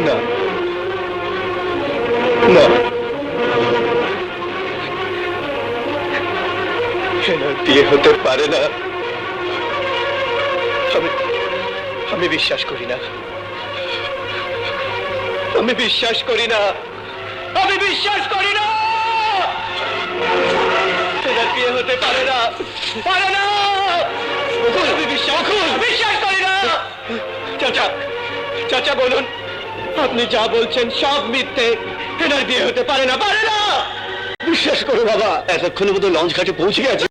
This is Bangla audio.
না না বিয়ে হতে পারে না। আমি আমি বিশ্বাস করি না। আমি বিশ্বাস করি না। আমি বিশ্বাস করি না। হেনার বিয়ে হতে পারে না। পারে না। আমি বিশ্বাস বিশ্বাস করি না। চাচা চাচা বলুন। আপনি যা বলছেন সব মিথ্যে। এনার বিয়ে হতে পারে না পারে না। বিশ্বাস করো বাবা এতক্ষণের মতো লঞ্চ ঘাটে পৌঁছে গেছে!